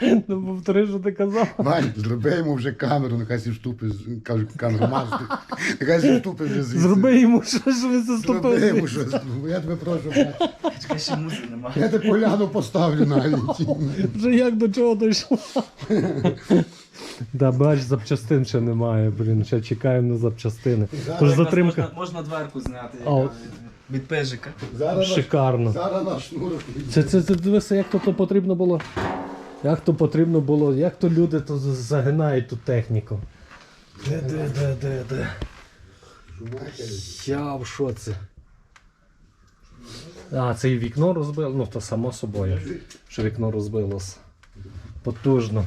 Ну повтори, що ти казав. Вань, зроби йому вже камеру, нехай сі вступи, з- кажу, камеру мазати. Нехай сі вступи вже звідси. Зроби йому щось, що він Зроби заступив. йому щось. Я тебе прошу, Вань. Чекай, ще музи немає. я тебе поляну поставлю навіть. Вже як до чого дійшло. Да, бач, запчастин ще немає, блін, ще чекаємо на запчастини. Тож затримка Можна, можна дверку зняти, А, яка от. від, від пежика. Зараз шикарно. Зараз наш шнурок. Це, це, це дивися, як то, то потрібно було. Як то потрібно було, як то люди то загинають ту техніку. Де, де, де, де, де. Я в шоці. А, це і вікно розбило, ну то само собою, що вікно розбилося. Потужно.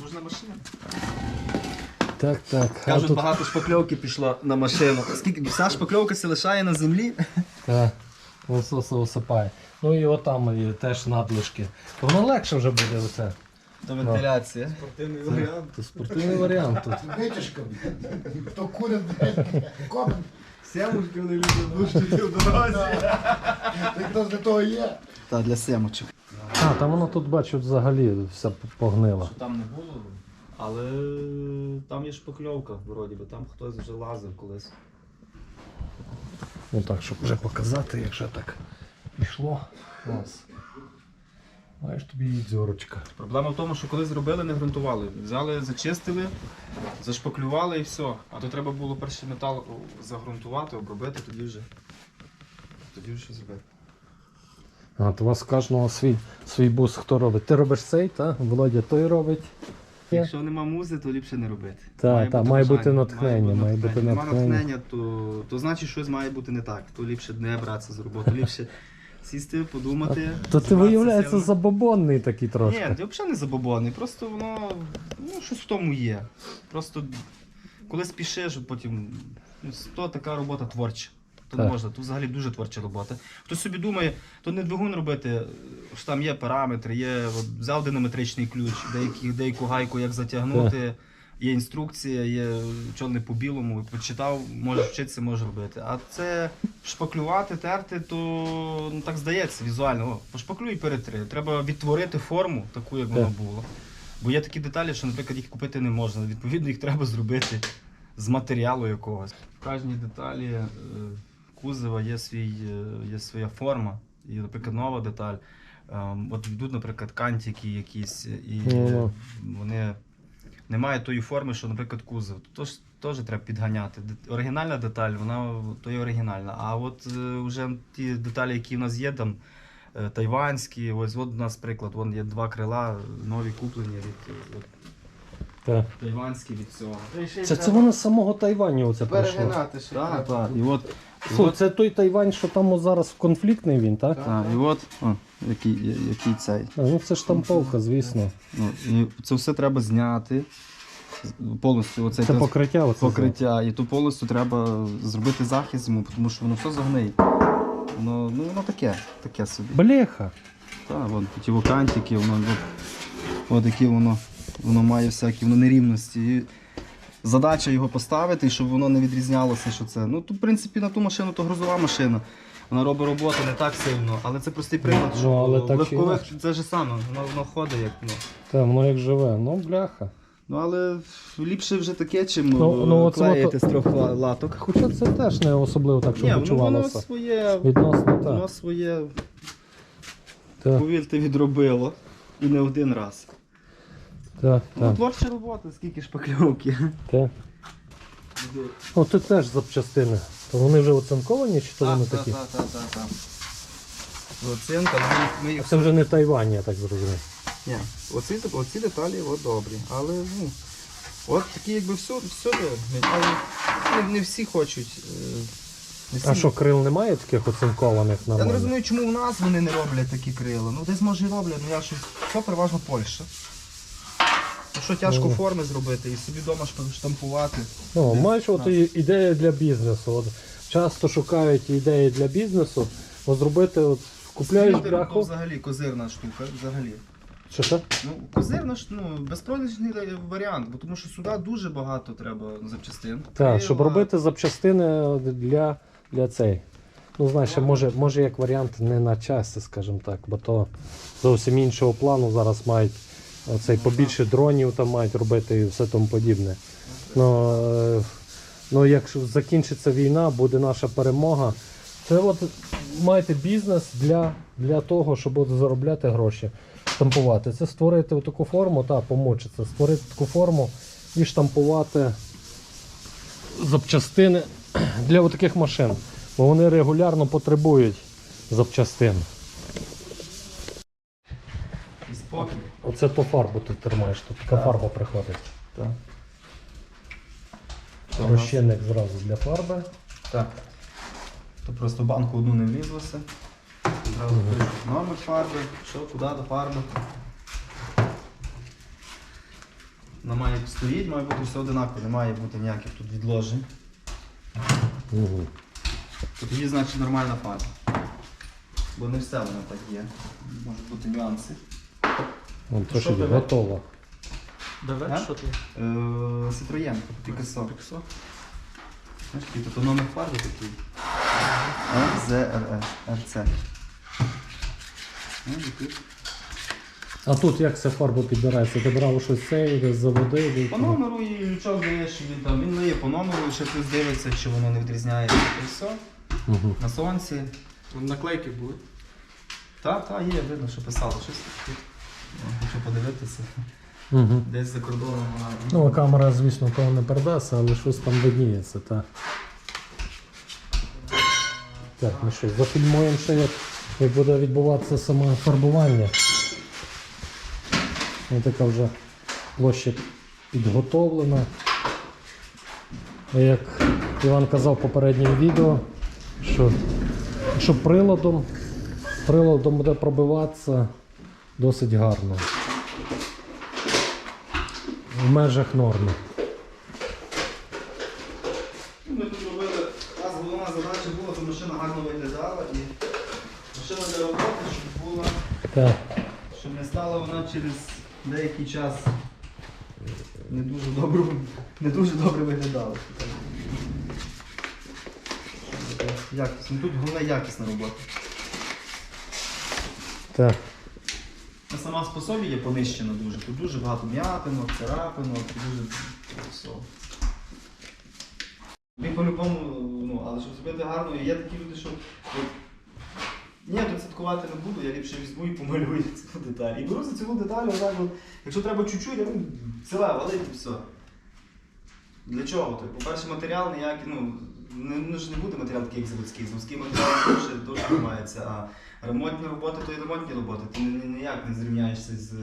Можна машина. Так, так. А Кажуть, тут, багато шпакльовки пішло на машину. Скільки вся шпакльовка се лишає на землі. так, лососа осипає. Ну і отам є теж надлишки. То воно легше вже буде оце. До вентиляції. Спортивний варіант. Це спортивний варіант тут. Витяжка. Хто курить, блядь, коп. Сямушки вони люблять дужчити в дорозі. Ти хто з того є? Та для семочок. А, там воно тут бачу взагалі все погнило. Там не було, але там є шпакльовка, вроді би, там хтось вже лазив колись. Ну так, щоб вже показати, як вже так пішло. Ось. Маєш тобі і дзьорочка. Проблема в тому, що коли зробили, не ґрунтували. Взяли, зачистили, зашпаклювали і все. А то треба було перший метал загрунтувати, обробити, тоді вже. Тоді вже зробити. А, то у вас кожного свій, свій бус хто робить? Ти робиш цей, так? Володя той робить. Якщо нема музи, то ліпше не робити. Так, так, має бути натхнення, має бути Нема натхнення. натхнення, то, то значить щось має бути не так. То ліпше не братися з роботи, ліпше сісти, подумати. То ти виявляється забобонний такий Ні, трошки. я взагалі не забобонний, просто воно ну, щось в тому є. Просто коли спішиш, потім ну, то така робота творча. То не Так. можна, то взагалі дуже творча робота. Хтось собі думає, то не двигун робити, що там є параметри, є от, взяв динаметричний ключ, деякі, деяку гайку як затягнути, є інструкція, є чорне по білому, почитав, можеш вчитися, можеш робити. А це шпаклювати, терти, то ну, так здається візуально. О, пошпаклюй і перетри. Треба відтворити форму, таку, як вона Так. була. Бо є такі деталі, що, наприклад, їх купити не можна. Відповідно, їх треба зробити з матеріалу якогось. В кожній деталі е, кузова є, свій, е, є своя форма. І, наприклад, нова деталь. Ем, От йдуть, наприклад, кантики якісь, і вони не мають тої форми, що, наприклад, кузов. Тож теж треба підганяти. Оригінальна деталь, вона то є оригінальна. А от е, вже ті деталі, які в нас є там. е, Тайванські, ось от у нас приклад, вон є два крила, нові куплені від е, от, Так. тайванські від цього. Це, це воно з самого Тайваню оце прийшло. Перегинати ще. Так, так. І от, Фу, це той Тайвань, що там зараз конфліктний він, так? так, і от о, який, який цей. А, ну це штамповка, звісно. Ну, і це все треба зняти. Повністю оцей Це тез- покриття. Оце покриття. І то повністю треба зробити захист йому, тому що воно все загниє. Воно, ну, воно таке, таке собі. Блеха. Так, вон ті вокантики, воно от, от які воно, воно має всякі воно нерівності. І задача його поставити, щоб воно не відрізнялося, що це. Ну, то, в принципі, на ту машину то грузова машина. Вона робить роботу не так сильно, але це простий приклад, Ну, що але так чи легкових інакше. це ж саме, воно, воно ходить як. Ну. Та, воно як живе. Ну, бляха. ну але ліпше вже таке, чим Ну, ну, оце клеїти з трьох ла- латок. Хоча це теж не особливо так, щоб Ні, ну, воно відчувалося. своє, Відносно воно так. своє, Так, повірте, відробило. І не один раз. Так, Ну, так, творча робота, скільки шпакльовки. так. О, тут теж запчастини. То вони вже оцинковані, чи то вони Так, такі? так, так, так, так. Оцінка, ну, ми, їх- Це вже не Тайвань, я так зрозумів. Ні, оці, оці деталі от добрі, але ну, от такі якби всюди, всюди але не, не всі хочуть. е, Не всі... А що, крил немає таких оцинкованих Я не нормально? розумію, чому в нас вони не роблять такі крила. Ну десь може і роблять, ну я щось. Це переважно Польща. Що тяжко Ну. форми зробити і собі вдома штампувати. Ну, маєш от і- ідея для бізнесу. От часто шукають ідеї для бізнесу, от зробити, от купляєш то бляху. взагалі козирна штука, взагалі. Що це? Ну, козирна ж, ну, безпродажний варіант, бо тому що сюди дуже багато треба запчастин. Так, щоб Крила. робити запчастини для, для цей. Ну, знаєш, може, може як варіант не на часі, скажімо так, бо то зовсім іншого плану зараз мають оцей побільше дронів там мають робити і все тому подібне. Ну, е, ну якщо закінчиться війна, буде наша перемога. Це от маєте бізнес для, для того, щоб заробляти гроші, штампувати. Це створити таку форму, та помочі це створити таку форму і штампувати запчастини для таких машин. Бо вони регулярно потребують запчастин. І спокій. Оце то фарбу ти тримаєш, тут така Так. фарба приходить. Так. Розчинник зразу для фарби. Так. То просто в банку одну не влізлося. Зразу пишуть номер фарби, що, куди до фарби. Вона має стоїть, має бути все одинаково, не має бути ніяких тут відложень. Угу. То тоді значить нормальна фарба. Бо не все воно так є. Можуть бути нюанси. Вон то, Що що тебе? готово. Давай, А? що ти? Е, Citroën, Picasso. Знаєш, який то номер фарби такий. RZRS, RC. Ну, і тут. А тут як ця фарба підбирається? Ти брав щось це, десь заводив? По номеру і лючок даєш, і він там він лиє по номеру, ще плюс дивиться, чи воно не відрізняється. І все. На сонці. Наклейки були. Та, та, є, видно, що писало щось тут. Хочу подивитися. Угу. Десь за кордоном вона. Ну, камера, звісно, того не передасть, але щось там видніється, так. Так, ну що, зафільмуємо ще, як, як буде відбуватися саме фарбування. Ось така вже площа підготовлена. Як Іван казав в попередньому відео, що, що приладом, приладом буде пробиватися досить гарно. В межах норми. Ми тут робили, у нас головна задача була, щоб машина гарно виглядала і машина для роботи, щоб була, Так. щоб не стала вона через деякий час не дуже добре, не дуже добре виглядала. Якісно. Тут головне якісна робота. Так. Сама в способі є понищена дуже. Тут дуже багато м'ятинок, царапинок, дуже все. Він по-любому, ну, але щоб зробити гарно, є такі люди, що. Ні, тут святкувати не буду, я ліпше візьму і помалюю цю деталь. І беру за цілу деталь, отак, от, якщо треба чуть-чуть, я ну, ціла валить і все. Для чого? то? По-перше, матеріал ніякий, ну, не, ну, ж не буде матеріал такий, як заводський. Заводський матеріал дуже, дуже тримається, а ремонтні роботи то і ремонтні роботи. Ти ні- ні- ніяк не зрівняєшся з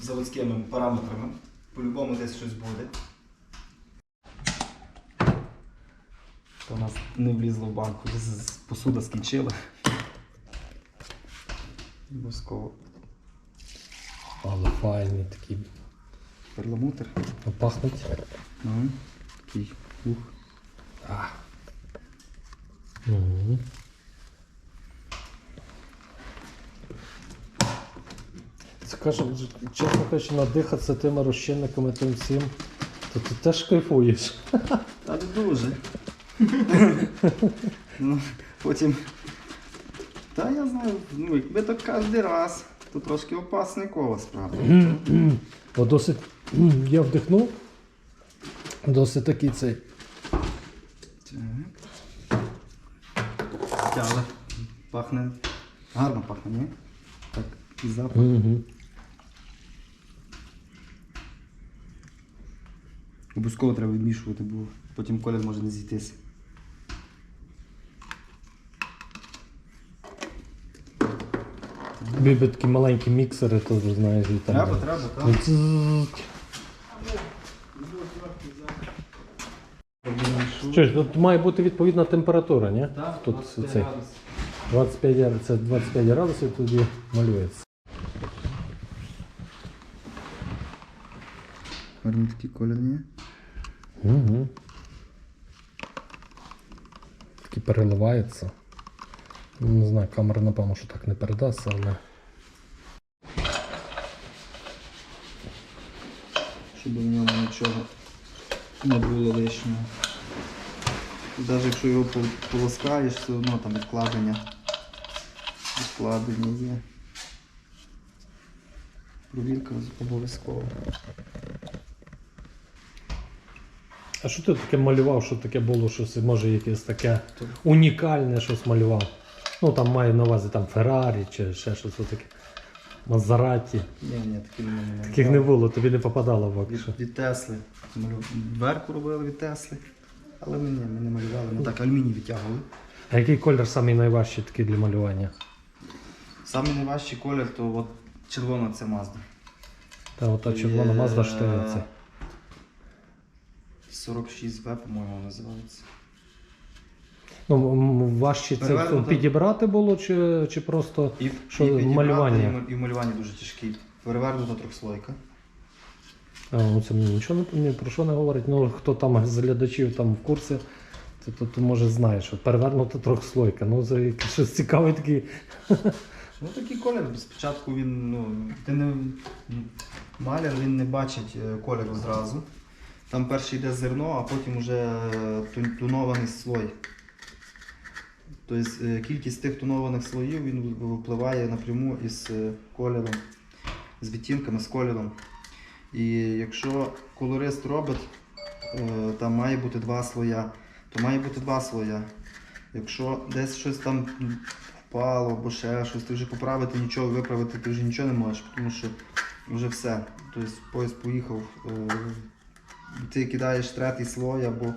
заводськими параметрами. По-любому десь щось буде. То у нас не влізло в банку, з- посуда скінчила. Обов'язково. Але файні такі. Перламутр. Пахнуть. Ну, такий. Ух. Угу. Скажем, чесно кажучи, надихатися тими розчинниками тим всім, то ти теж кайфуєш. Та не дуже. ну, потім. Та я знаю, ну якби так кожен раз, то трошки опасний колос, правда. О, досить я вдихнув. Досить такий цей. Так. Але пахне. Гарно пахне, ні? Так, і запах. Обов'язково треба відмішувати, бо потім колір може не зійтися. Тобі такі маленькі міксери, то вже знаєш, і там. Треба, треба, так. Ну. Що ж, тут має бути відповідна температура, ні? Так, Тут 25 цей. градусів. 25, градусів- це 25 градусів тоді малюється. Гарний такий колір, ні? Угу. Такі переливається. Ну, Не знаю, камера, напевно, що так не передасть, але. Щоб в ньому нічого не було лишнього. Навіть якщо його полоскаєш, все одно там відкладення. Відкладення є. Провірка обов'язково. А що ти таке малював, що таке було щось, може якесь таке унікальне щось малював? Ну там маю на увазі там Феррарі чи ще щось таке. Мазераті. Ні, ні, таких не було. Таких не було, тобі не попадало поки що. Від, від Тесли. Дверку робили від Тесли. Але ми, ні, ми не малювали. Ми так алюміній відтягували. А який колір самий найважчий такий для малювання? Самий найважчий колір, то от червона це Mazda. Та ота червона мазда що це. 46В, по-моєму, називається. Ну, важче це Перевернуто. підібрати було, чи, чи просто. І, Що, підібрати, малювання? І, м- і в малюванні дуже тяжкий. Перевернута трьохслойка. А, ну, це мені нічого не, ні про що не говорить. Ну, хто там з глядачів там в курсі, то, то, то може знає, що перевернута трьохслойка. Ну, це якийсь щось цікавий такий. Ну такий колір. Спочатку він, ну, ти не маляр, він не бачить е, кольору зразу. Там перше йде зерно, а потім вже тонований слой. Тобто е, кількість тих тонованих слоїв він випливає напряму із е, кольором, з відтінками, з кольором. І якщо колорист робить, е, там має бути два слоя, то має бути два слоя. Якщо десь щось там впало або ще щось, ти вже поправити нічого, виправити ти вже нічого не можеш, тому що вже все. Тобто поїзд поїхав, ти кидаєш третій слой або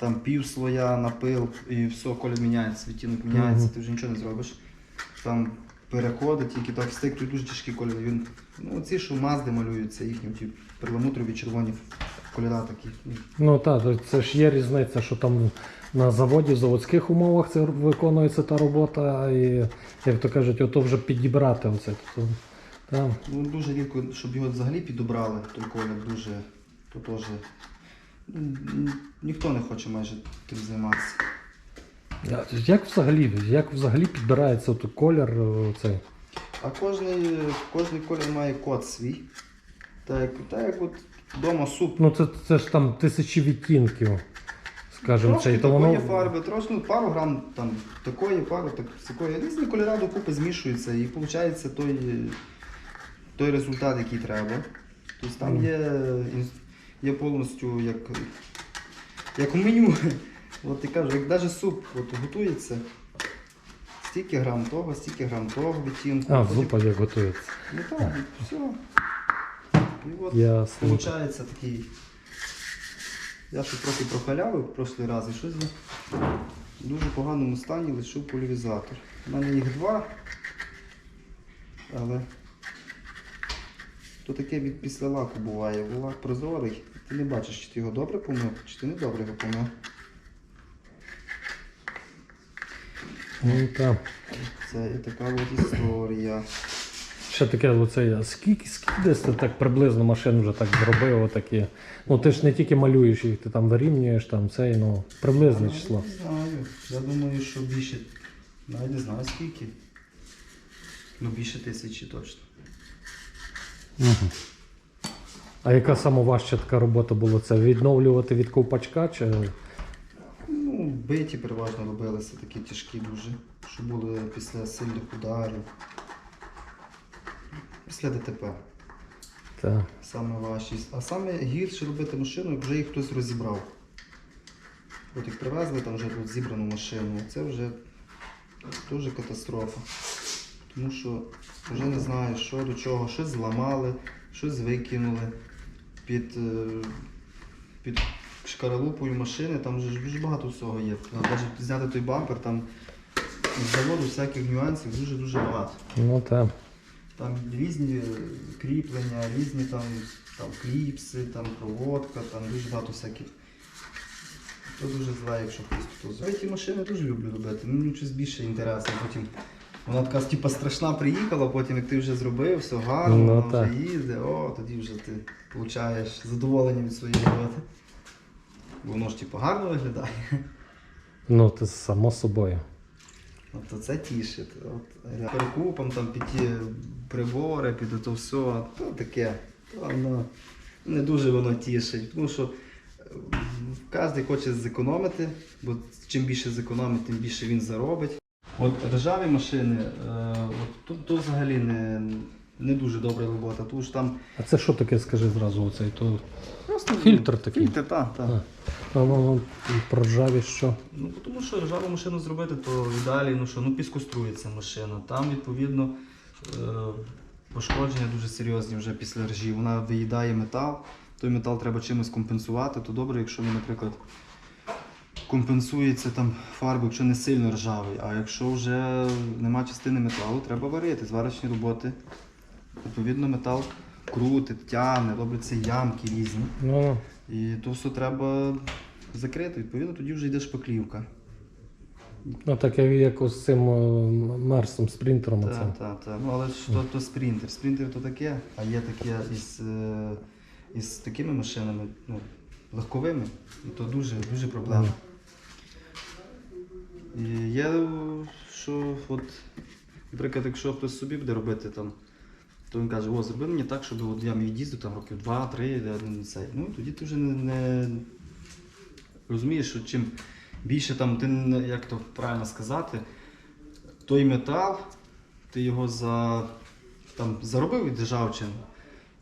там пів слоя напил і все, колір міняється, відтінок міняється, ти вже нічого не зробиш. Там переходить, тільки так стик, тут дуже тяжкий колір. Він, ну, ці, що мазди малюються, їхні ті перламутрові червоні кольора такі. ну, Ну так, це ж є різниця, що там на заводі, в заводських умовах це виконується та робота, і як то кажуть, ото вже підібрати оце. То, та. Ну, дуже рідко, щоб його взагалі підобрали, той колір дуже, то теж. Ніхто не хоче майже тим займатися. Як взагалі, як взагалі підбирається от колір о, цей? А кожний, кожний колір має код свій. Так, як- так як от вдома суп. Ну це, це ж там тисячі відтінків, скажімо, то такої воно. фарби, трошки ну, пару грам там такої, пару так, такої. Різні кольори докупи змішуються і виходить той, той результат, який треба. Тобто там є, є повністю як, як у меню. От я кажу, як навіть суп от, готується. Стільки грам того, стільки грам того відтінку. А, зупа як готується. Ну так, і все. І от Ясно. Получається такий. Я ще трохи прохалявив в прошлий раз і щось в дуже поганому стані лишив поляризатор. У мене їх два. Але то таке від після лаку буває. Лак прозорий. Ти не бачиш, чи ти його добре помив, чи ти не добре його помив. Ну, так. Це і така от історія. Ще таке оце, скільки, скільки десь ти так приблизно машин вже так зробив, отакі. Ну ти ж не тільки малюєш їх, ти там вирівнюєш, там цей, ну, приблизне число. Не знаю. Я думаю, що більше. Навіть не знаю скільки. Ну більше тисячі точно. Угу. А яка самоважча така робота була? Це відновлювати від ковпачка чи. Ну, биті переважно робилися такі тяжкі дуже, що були після сильних ударів. Після ДТП. Та. Саме важче. А саме гірше робити машину, як вже їх хтось розібрав. От їх привезли, там вже тут зібрану машину. Це вже дуже катастрофа. Тому що вже не знаєш, що до чого, щось зламали, щось викинули під, е, під шкаралупою машини, там вже дуже багато всього є. Навіть зняти той бампер, там з заводу всяких нюансів дуже-дуже багато. Ну так. Там різні кріплення, різні там, там кліпси, там проводка, там дуже багато всяких. То дуже зле, якщо хтось тут зробить. Ті машини дуже люблю робити. Мені щось більше інтересно. Потім вона така типу, страшна приїхала, потім як ти вже зробив, все гарно, Ну, вона так. вже їздить, о, тоді вже ти получаєш задоволення від своєї роботи. Воно ж типу, гарно виглядає. Ну, це само собою. От то це тішить. От, ре- перекупом там під ті прибори, під то все, то таке. То воно не дуже воно тішить. Тому що Кожен хоче зекономити, бо чим більше зекономить, тим більше він заробить. От ржаві машини, е, от тут, тут взагалі не, не дуже добра робота. Тут ж там А це що таке, скажи зразу, оцей? То просто Фільтр такий? Фільтр, так, так. А. а, воно про ржаві що? Ну, тому що ржаву машину зробити, то в ідеалі, ну що, ну піскострується машина. Там, відповідно, е, пошкодження дуже серйозні вже після ржі. Вона виїдає метал, той метал треба чимось компенсувати, то добре, якщо він, наприклад, компенсується там фарбою, якщо не сильно ржавий. А якщо вже нема частини металу, треба варити, зварочні роботи. Відповідно, метал крутить, тягне, робляться ямки різні. Ну, І то все треба закрити, відповідно, тоді вже йде шпаклівка. ну так як, з цим о, Мерсом, спринтером. оцим. Так, так, так. Ну але ж то, то спринтер. Спринтер то таке, а є таке із, е, із такими машинами, ну, легковими, і то дуже, дуже проблема. Є, що от, наприклад, якщо хтось собі буде робити там, то він каже, о, зроби мені так, щоб от я міг їздити там років 2-3, я не цей. Ну тоді ти вже не, не розумієш, що чим більше там, ти як то правильно сказати, той метал, ти його за, там, заробив від ржавчин,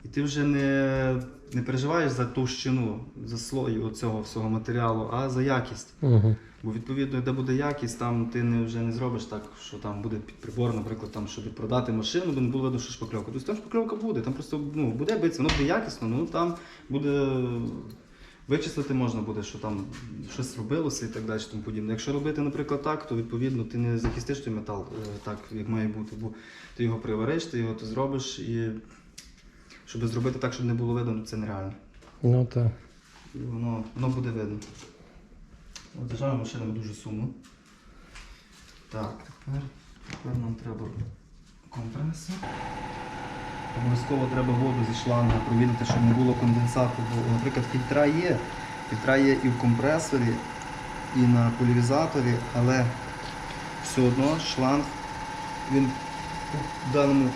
і ти вже не, не переживаєш за товщину, за слой цього всього матеріалу, а за якість. Угу. Бо відповідно, де буде якість, там ти не, вже не зробиш так, що там буде під прибор, наприклад, там, щоб продати машину, бо не було видно, що шпакльовка. Тобто там шпакльовка буде, там просто ну, буде битися, воно буде якісно, ну там буде. Вичислити можна буде, що там щось робилося і так далі. Тому подібне. Якщо робити, наприклад, так, то відповідно ти не захистиш той метал е, так, як має бути, бо ти його привариш, ти його то зробиш і щоб зробити так, щоб не було видно, це нереально. Ну так. І воно, воно буде видно. От Держава машина дуже сумно. Так, тепер, тепер нам треба компресор. Обов'язково треба воду зі шланга провірити, щоб не було конденсату. Бо, наприклад, фільтра є. Фільтра є і в компресорі, і на поляризаторі, але все одно шланг він в даному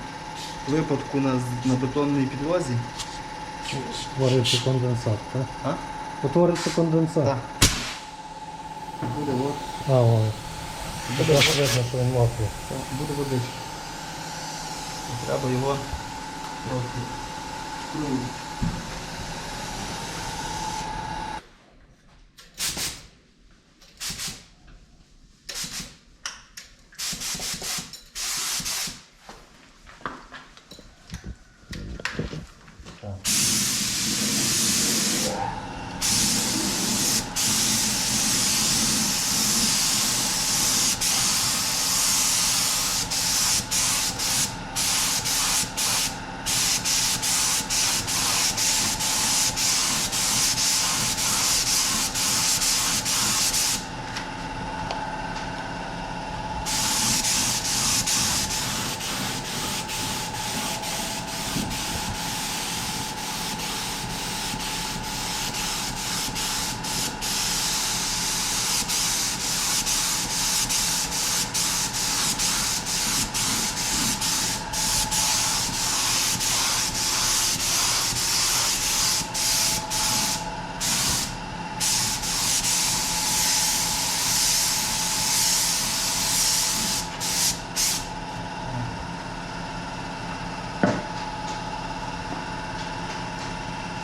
випадку на, на бетонній підлозі. Утворюється конденсат, так? А? Утворюється конденсат. Так. Буде от. А, ой. Буде видно, що він мокрий. Так, буде водичка. І Треба його трохи. ну,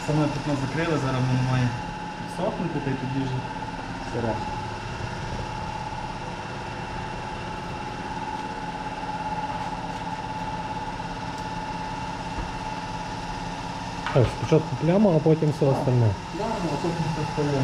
Саме вікно закрили, зараз воно має сохнути, та й тоді вже все решта. Так, спочатку пляма, а потім все остальне. Ну, а потім все стає.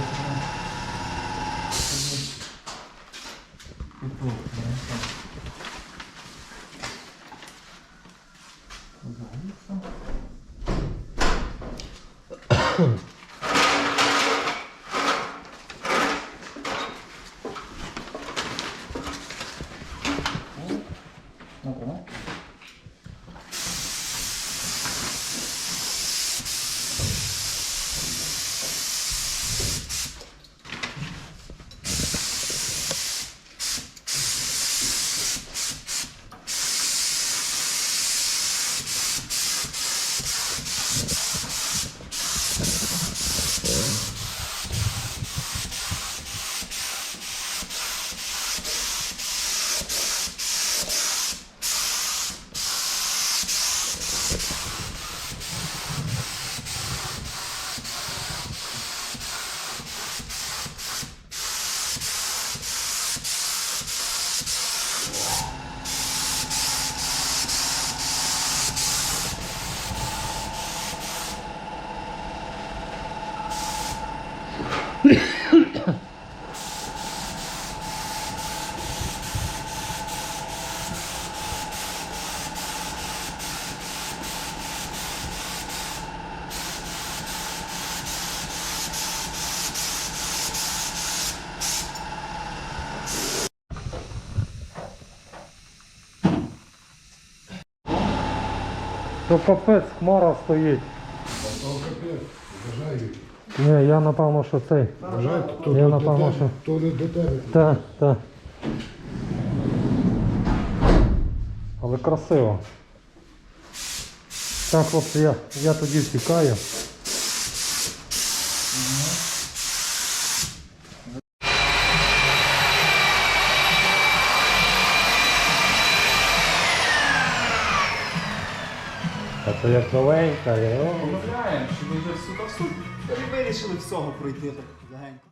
То капець, хмара стоїть. Ні, я напевно, що цей. Бажаю, то, Я напевно, що- то не до тебе. Так, так. Але красиво. Так, хлопці, я, я тоді втікаю. Як новенька. Помовляємо, що ми вже в суд. Вирішили всього пройти так легенько.